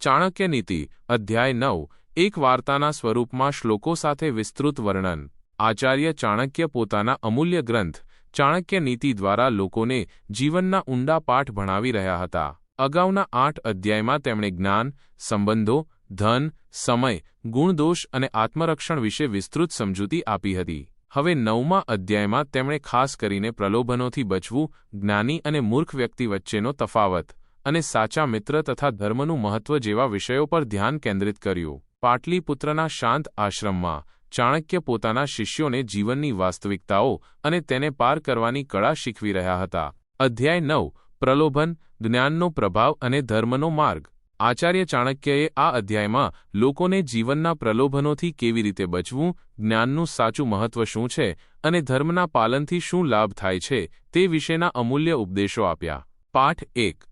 ચાણક્ય નીતિ, અધ્યાય નવ, એક વાર્તાના સ્વરૂપમાં શ્લોકો સાથે વિસ્તૃત વર્ણન. આચાર્ય ચાણક્ય પોતાના અમૂલ્ય ગ્રંથ, ચાણક્ય નીતિ દ્વારા લોકોને જીવનના ઊંડા પાઠ ભણાવી રહ્યા હતા. અગાઉના આઠ અધ્યાયમાં તેમણે જ્ઞાન, સંબંધો, ધન, સમય, ગુણદોષ અને આત્મરક્ષણ વિશે વિસ્તૃત સમજૂતી આપી હતી. હવે નવમા અધ્યાયમાં તેમણે ખાસ કરીને પ્રલોભનોથી બચવું, જ્ઞાની અને મૂર્ખ વ્યક્તિ વચ્ચેનો તફાવત. અને સાચા મિત્ર તથા ધર્મનું મહત્વ જેવા વિષયો પર ધ્યાન કેન્દ્રિત કર્યું. પાટલીપુત્રના શાંત આશ્રમમાં ચાણક્ય પોતાના શિષ્યોને જીવનની વાસ્તવિકતાઓ અને તેને પાર કરવાની કળા શીખવી રહ્યા હતા. અધ્યાય નવ, પ્રલોભન, જ્ઞાનનો પ્રભાવ અને ધર્મનો માર્ગ. આચાર્ય ચાણક્યએ આ અધ્યાયમાં લોકોને જીવનના પ્રલોભનોથી કેવી રીતે બચવું, જ્ઞાનનું સાચું મહત્વ શું છે અને ધર્મના પાલનથી શું લાભ થાય છે તે વિશેના અમૂલ્ય ઉપદેશો આપ્યા. પાઠ એક.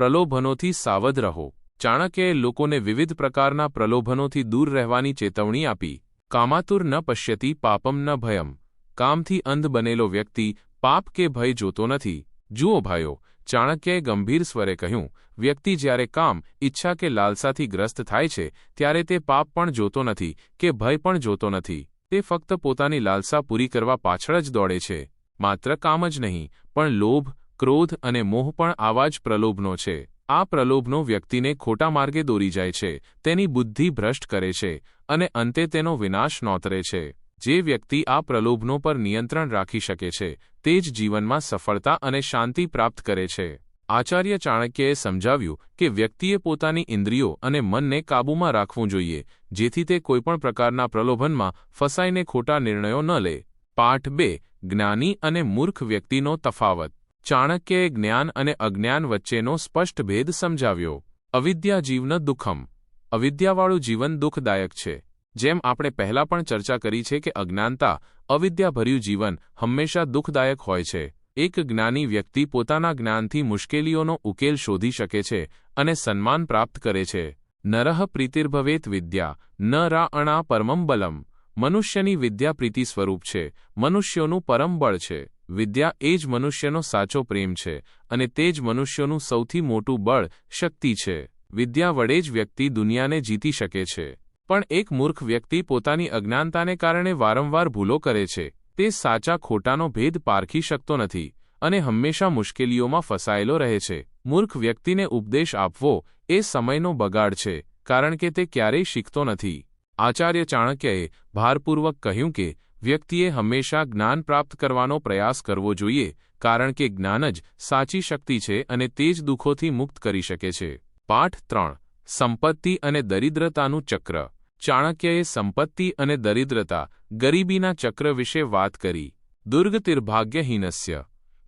પ્રલોભનોથી સાવધ રહો. ચાણક્યએ લોકોને વિવિધ પ્રકારના પ્રલોભનોથી દૂર રહેવાની ચેતવણી આપી. કામાતુર ન પશ્યતી, પાપમ ન ભયમ. કામથી અંધ બનેલો વ્યક્તિ પાપ કે ભય જોતો નથી. જુઓ ભાઈઓ, ચાણક્યએ ગંભીર સ્વરે કહ્યું, વ્યક્તિ જ્યારે કામ, ઈચ્છા કે લાલસાથી ગ્રસ્ત થાય છે, ત્યારે તે પાપ પણ જોતો નથી કે ભય પણ જોતો નથી. તે ફક્ત પોતાની લાલસા પૂરી કરવા પાછળ જ દોડે છે. માત્ર કામ જ નહીં, પણ લોભ ક્રોધ અને મોહ પણ આવા જ પ્રલોભનો છે. આ પ્રલોભનો વ્યક્તિને ખોટા માર્ગે દોરી જાય છે, તેની બુદ્ધિ ભ્રષ્ટ કરે છે અને અંતે તેનો વિનાશ નોતરે છે. જે વ્યક્તિ આ પ્રલોભનો પર નિયંત્રણ રાખી શકે છે, તે જ જીવનમાં સફળતા અને શાંતિ પ્રાપ્ત કરે છે. આચાર્ય ચાણક્યએ સમજાવ્યું કે વ્યક્તિએ પોતાની ઇન્દ્રિયો અને મનને કાબૂમાં રાખવું જોઈએ, જેથી તે કોઈપણ પ્રકારના પ્રલોભનમાં ફસાઈને ખોટા નિર્ણયો ન લે. પાઠ બે, જ્ઞાની અને મૂર્ખ વ્યક્તિનો તફાવત. ચાણક્યએ જ્ઞાન અને અજ્ઞાન વચ્ચેનો સ્પષ્ટ ભેદ સમજાવ્યો. અવિદ્યા જીવન દુઃખમ. અવિદ્યાવાળું જીવન દુઃખદાયક છે. જેમ આપણે પહેલા પણ ચર્ચા કરી છે કે અજ્ઞાનતા, અવિદ્યાભર્યું જીવન, હંમેશા દુઃખદાયક હોય છે. એક જ્ઞાની વ્યક્તિ પોતાના જ્ઞાનથી મુશ્કેલીઓનો ઉકેલ શોધી શકે છે અને સન્માન પ્રાપ્ત કરે છે. નરહ પ્રીતિર્ભવેત વિદ્યા. ન રાઅણા પરમમ બલમ. મનુષ્યની વિદ્યા પ્રીતિ સ્વરૂપ છે. મનુષ્યોનું પરમ બળ છે. વિદ્યા એ જ મનુષ્યનો સાચો પ્રેમ છે અને તે જ મનુષ્યોનું સૌથી મોટું બળ, શક્તિ છે. વિદ્યા વડે જ વ્યક્તિ દુનિયાને જીતી શકે છે. પણ એક મૂર્ખ વ્યક્તિ પોતાની અજ્ઞાનતાને કારણે વારંવાર ભૂલો કરે છે. તે સાચા ખોટાનો ભેદ પારખી શકતો નથી અને હંમેશા મુશ્કેલીઓમાં ફસાયેલો રહે છે. મૂર્ખ વ્યક્તિને ઉપદેશ આપવો એ સમયનો બગાડ છે, કારણ કે તે ક્યારેય શીખતો નથી. આચાર્ય ચાણક્યએ ભારપૂર્વક કહ્યું કે વ્યક્તિએ હંમેશા જ્ઞાન પ્રાપ્ત કરવાનો પ્રયાસ કરવો જોઈએ, કારણ કે જ્ઞાન જ સાચી શક્તિ છે અને તે જ દુઃખોથી મુક્ત કરી શકે છે. પાઠ ત્રણ. સંપત્તિ અને દરિદ્રતાનું ચક્ર. ચાણક્યએ સંપત્તિ અને દરિદ્રતા, ગરીબીના ચક્ર વિશે વાત કરી. દુર્ગતિર્ભાગ્યહીનસ્ય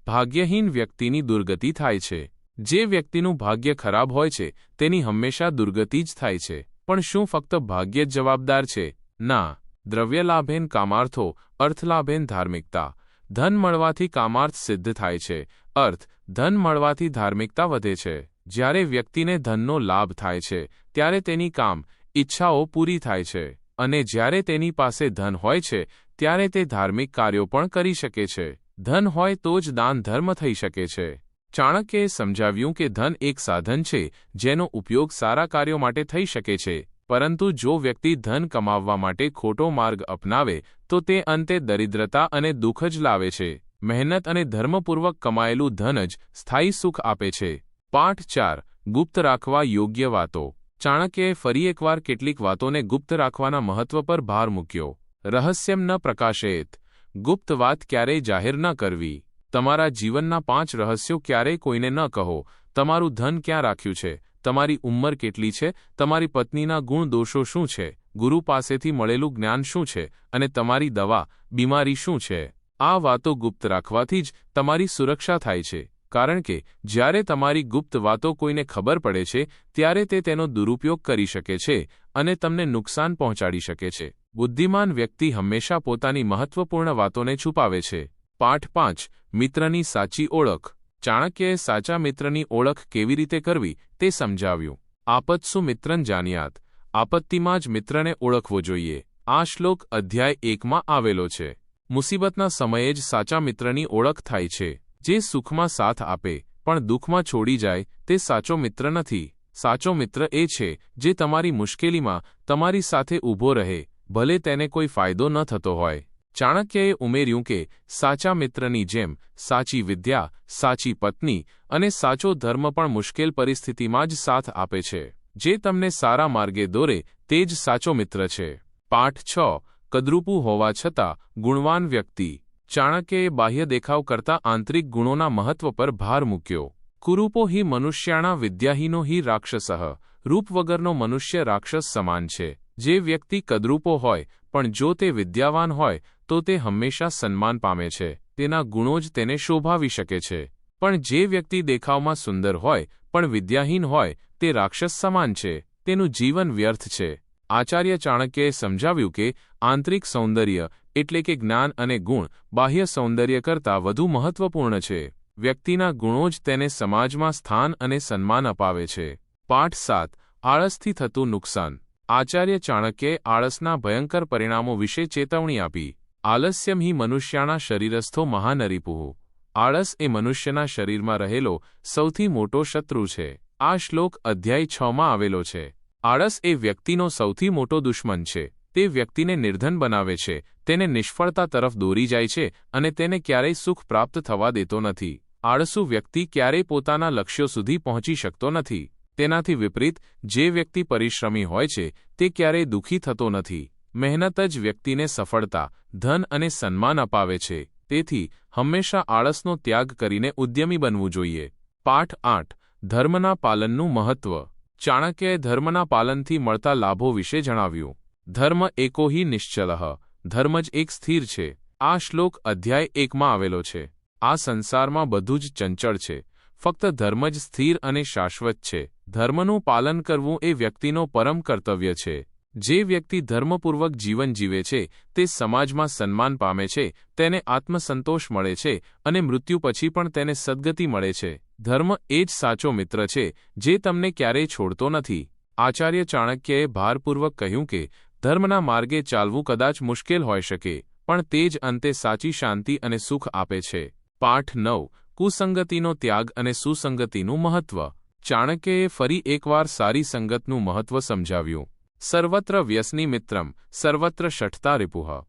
ભાગ્યહીન વ્યક્તિની દુર્ગતિ થાય છે. જે વ્યક્તિનું ભાગ્ય ખરાબ હોય છે, તેની હંમેશા દુર્ગતિ જ થાય છે. પણ શું ફક્ત ભાગ્ય જ જવાબદાર છે? ના. દ્રવ્યલાભેન કામાર્થો, અર્થલાભેન ધાર્મિકતા. ધન મળવાથી કામાર્થ સિદ્ધ થાય છે. અર્થ, ધન મળવાથી ધાર્મિકતા વધે છે. જ્યારે વ્યક્તિને ધનનો લાભ થાય છે, ત્યારે તેની કામ, ઈચ્છાઓ પૂરી થાય છે. અને જ્યારે તેની પાસે ધન હોય છે, ત્યારે તે ધાર્મિક કાર્યો પણ કરી શકે છે. ધન હોય તો જ દાન ધર્મ થઈ શકે છે. ચાણક્યએ સમજાવ્યું કે ધન એક સાધન છે, જેનો ઉપયોગ સારા કાર્યો માટે થઈ શકે છે. પરંતુ જો વ્યક્તિ ધન કમાવવા માટે ખોટો માર્ગ અપનાવે, તો તે અંતે દરિદ્રતા અને દુઃખ જ લાવે છે. મહેનત અને ધર્મપૂર્વક કમાયેલું ધન જ સ્થાયી સુખ આપે છે. પાઠ ચાર, ગુપ્ત રાખવા યોગ્ય વાતો. ચાણક્યએ ફરી એકવાર કેટલીક વાતોને ગુપ્ત રાખવાના મહત્વ પર ભાર મૂક્યો. રહસ્યમ ન પ્રકાશેત. ગુપ્ત વાત ક્યારેય જાહેર ન કરવી. તમારા જીવનના પાંચ રહસ્યો ક્યારેય કોઈને ન કહો. તમારું ધન ક્યાં રાખ્યું છે? તમારી ઉંમર કેટલી છે? તમારી પત્નીના ગુણ દોષો શું છે? ગુરુ પાસેથી મળેલું જ્ઞાન શું છે? અને તમારી દવા, બીમારી શું છે? આ વાતો ગુપ્ત રાખવાથી જ તમારી સુરક્ષા થાય છે. કારણ કે, જ્યારે તમારી ગુપ્ત વાતો કોઈને ખબર પડે છે, ત્યારે તે તેનો દુરુપયોગ કરી શકે છે અને તમને નુકસાન પહોંચાડી શકે છે. બુદ્ધિમાન વ્યક્તિ હંમેશા પોતાની મહત્વપૂર્ણ વાતોને છુપાવે છે. પાઠ પાંચ, મિત્રની સાચી ઓળખ. ચાણક્યએ સાચા મિત્રની ઓળખ કેવી રીતે કરવી તે સમજાવ્યું. આપત્સુ મિત્રન જાનિયાત? આપત્તિમાં જ મિત્રને ઓળખવો જોઈએ. આ શ્લોક અધ્યાય એકમાં આવેલો છે. મુસીબતના સમયે જ સાચા મિત્રની ઓળખ થાય છે. જે સુખમાં સાથ આપે, પણ દુઃખમાં છોડી જાય, તે સાચો મિત્ર નથી. સાચો મિત્ર એ છે જે તમારી મુશ્કેલીમાં તમારી સાથે ઊભો રહે, ભલે તેને કોઈ ફાયદો ન થતો હોય. ચાણક્યએ ઉમેર્યું કે, સાચા મિત્રની જેમ, સાચી વિદ્યા, સાચી પત્ની અને સાચો ધર્મ પણ મુશ્કેલ પરિસ્થિતિમાં જ સાથ આપે છે. જે તમને સારા માર્ગે દોરે, તે જ સાચો મિત્ર છે. પાઠ છ, કદરૂપું હોવા છતાં, ગુણવાન વ્યક્તિ. ચાણક્યએ બાહ્ય દેખાવ કરતા આંતરિક ગુણોના મહત્વ પર ભાર મૂક્યો. કુરૂપો હિ મનુષ્યાણા વિદ્યાહીનો હિ રાક્ષસઃ. રૂપ વગરનો મનુષ્ય રાક્ષસ સમાન છે. જે વ્યક્તિ કદરૂપો હોય, પણ જો તે વિદ્યાવાન હોય, તો તે હંમેશા સન્માન પામે છે. તેના ગુણો જ તેને શોભાવી શકે છે. પણ જે વ્યક્તિ દેખાવમાં સુંદર હોય, પણ વિદ્યાહીન હોય, તે રાક્ષસ સમાન છે. તેનું જીવન વ્યર્થ છે. આચાર્ય ચાણક્યએ સમજાવ્યું કે, આંતરિક સૌંદર્ય, એટલે કે જ્ઞાન અને ગુણ, બાહ્ય સૌંદર્ય કરતાં વધુ મહત્વપૂર્ણ છે. વ્યક્તિના ગુણો જ તેને સમાજમાં સ્થાન અને સન્માન અપાવે છે. પાઠ સાત, આળસથી થતું નુકસાન. આચાર્ય ચાણક્યે આળસના ભયંકર પરિણામો વિશે ચેતવણી આપી. આલસ્યમ હિ મનુષ્યાના શરીરસ્થો મહાનરીપુહુ. આળસ એ મનુષ્યના શરીરમાં રહેલો સૌથી મોટો શત્રુ છે. આ શ્લોક અધ્યાય છમાં આવેલો છે. આળસ એ વ્યક્તિનો સૌથી મોટો દુશ્મન છે. તે વ્યક્તિને નિર્ધન બનાવે છે, તેને નિષ્ફળતા તરફ દોરી જાય છે અને તેને ક્યારેય સુખ પ્રાપ્ત થવા દેતો નથી. આળસુ વ્યક્તિ ક્યારેય પોતાના લક્ષ્યો સુધી પહોંચી શકતો નથી. તેનાથી વિપરીત, જે વ્યક્તિ પરિશ્રમી હોય છે, તે ક્યારેય દુઃખી થતો નથી. મહેનત જ વ્યક્તિને સફળતા, ધન અને સન્માન અપાવે છે. તેથી, હંમેશા આળસનો ત્યાગ કરીને ઉદ્યમી બનવું જોઈએ. પાઠ આઠ, ધર્મના પાલનનું મહત્વ. ચાણક્યએ ધર્મના પાલનથી મળતા લાભો વિશે જણાવ્યું. ધર્મ એકોહી નિશ્ચલ. ધર્મ જ એક સ્થિર છે. આ શ્લોક અધ્યાય એકમાં આવેલો છે. આ સંસારમાં બધું જ ચંચળ છે. ફક્ત ધર્મ જ સ્થિર અને શાશ્વત છે. ધર્મનું પાલન કરવું એ વ્યક્તિનો પરમ કર્તવ્ય છે. જે વ્યક્તિ ધર્મપૂર્વક જીવન જીવે છે, તે સમાજમાં સન્માન પામે છે, તેને આત્મસંતોષ મળે છે અને મૃત્યુ પછી પણ તેને સદગતિ મળે છે. ધર્મ એ જ સાચો મિત્ર છે, જે તમને ક્યારેય છોડતો નથી. આચાર્ય ચાણક્યએ ભારપૂર્વક કહ્યું કે, ધર્મના માર્ગે ચાલવું કદાચ મુશ્કેલ હોઈ શકે, પણ તે જ અંતે સાચી શાંતિ અને સુખ આપે છે. પાઠ નવ, કુસંગતિનો ત્યાગ અને સુસંગતિનું મહત્વ. ચાણક્યએ ફરી એકવાર સારી સંગતનું મહત્વ સમજાવ્યું. સર્વત્ર વ્યસની મિત્રમ સર્વત્ર શઠતા રિપુહ.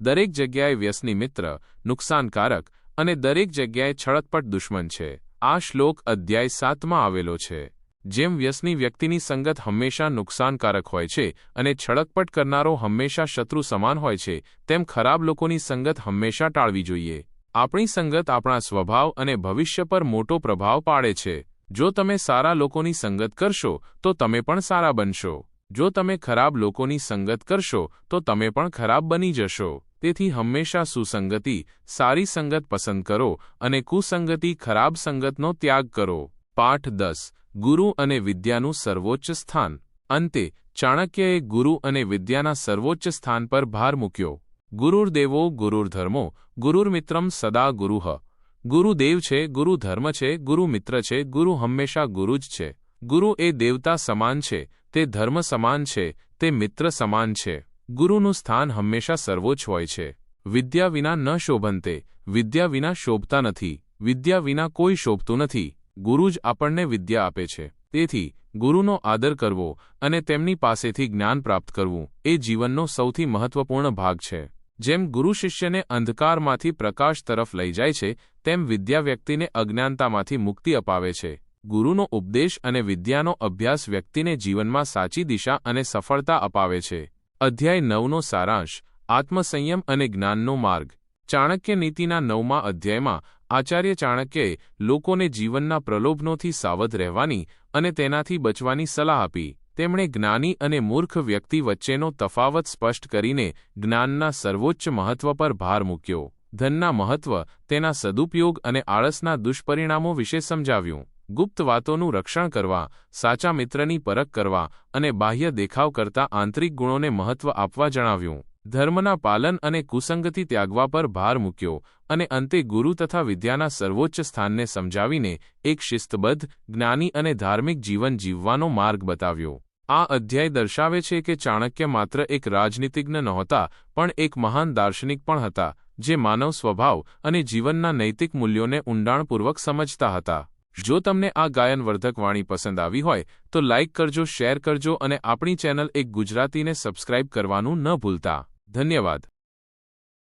દરેક જગ્યાએ વ્યસની મિત્ર નુકસાનકારક અને દરેક જગ્યાએ છળકપટ દુશ્મન છે. આ શ્લોક અધ્યાય સાતમાં આવેલો છે. જેમ વ્યસની વ્યક્તિની સંગત હંમેશા નુકસાનકારક હોય છે અને છળકપટ કરનારો હંમેશા શત્રુ સમાન હોય છે, તેમ ખરાબ લોકોની સંગત હંમેશા ટાળવી જોઈએ. આપણી સંગત આપણા સ્વભાવ અને ભવિષ્ય પર મોટો પ્રભાવ પાડે છે. જો તમે સારા લોકોની સંગત કરશો, તો તમે પણ સારા બનશો. જો તમે ખરાબ લોકોની સંગત કરશો, તો તમે પણ ખરાબ બની જશો. તેથી હંમેશા સુસંગતિ, સારી સંગત પસંદ કરો અને કુસંગતિ, ખરાબ સંગતનો ત્યાગ કરો. પાઠ દસ. ગુરુ અને વિદ્યાનું સર્વોચ્ચ સ્થાન. અંતે, ચાણક્યએ ગુરુ અને વિદ્યાના સર્વોચ્ચ સ્થાન પર ભાર મૂક્યો. ગુરુર્દેવો, ગુરુર્ધર્મો, ગુરુર્મિત્રમ સદા ગુરુહ ગુરુ દેવ છે, ગુરુ ધર્મ છે, ગુરુ મિત્ર છે, ગુરુ હંમેશા ગુરુ જ છે. ગુરુ એ દેવતા સમાન છે, તે ધર્મ સમાન છે, તે મિત્ર સમાન છે. ગુરુનું સ્થાન હંમેશા સર્વોચ્ચ હોય છે. વિદ્યા વિના ન શોભંતે વિદ્યા વિના શોભતા નથી, વિદ્યા વિના કોઈ શોભતું નથી. ગુરુ જ આપણને વિદ્યા આપે છે. તેથી, ગુરુનો આદર કરવો અને તેમની પાસેથી જ્ઞાન પ્રાપ્ત કરવું એ જીવનનો સૌથી મહત્વપૂર્ણ ભાગ છે. જેમ ગુરુ શિષ્યને અંધકારમાંથી પ્રકાશ તરફ લઈ જાય છે, તેમ વિદ્યા વ્યક્તિને અજ્ઞાનતામાંથી મુક્તિ અપાવે છે. ગુરુનો ઉપદેશ અને વિદ્યાનો અભ્યાસ વ્યક્તિને જીવનમાં સાચી દિશા અને સફળતા અપાવે છે. અધ્યાય નવનો સારાંશ, આત્મસંયમ અને જ્ઞાનનો માર્ગ. ચાણક્ય નીતિના નવમા અધ્યાયમાં, આચાર્ય ચાણક્યએ લોકોને જીવનના પ્રલોભનોથી સાવધ રહેવાની અને તેનાથી બચવાની સલાહ આપી. તેમણે જ્ઞાની અને મૂર્ખ વ્યક્તિ વચ્ચેનો તફાવત સ્પષ્ટ કરીને જ્ઞાનના સર્વોચ્ચ મહત્વ પર ભાર મૂક્યો. ધનના મહત્વ, તેના સદુપયોગ અને આળસના દુષ્પરિણામો વિશે સમજાવ્યું. ગુપ્ત વાતોનું રક્ષણ કરવા, સાચા મિત્રની પરખ કરવા અને બાહ્ય દેખાવ કરતા આંતરિક ગુણોને મહત્વ આપવા જણાવ્યું. ધર્મના પાલન અને કુસંગતિ ત્યાગવા પર ભાર મૂક્યો અને અંતે ગુરુ તથા વિદ્યાના સર્વોચ્ચ સ્થાનને સમજાવીને એક શિસ્તબદ્ધ, જ્ઞાની અને ધાર્મિક જીવન જીવવાનો માર્ગ બતાવ્યો. આ અધ્યાય દર્શાવે છે કે ચાણક્ય માત્ર એક રાજનીતિજ્ઞ નહોતા, પણ એક મહાન દાર્શનિક પણ હતા, જે માનવ સ્વભાવ અને જીવનના નૈતિક મૂલ્યોને ઊંડાણપૂર્વક સમજતા હતા. જો તમને આ ગાયનવર્ધક વાણી પસંદ આવી હોય, તો લાઇક કરજો, શેર કરજો અને આપણી ચેનલ એક ગુજરાતીને સબસ્ક્રાઇબ કરવાનું ન ભૂલતા. ધન્યવાદ.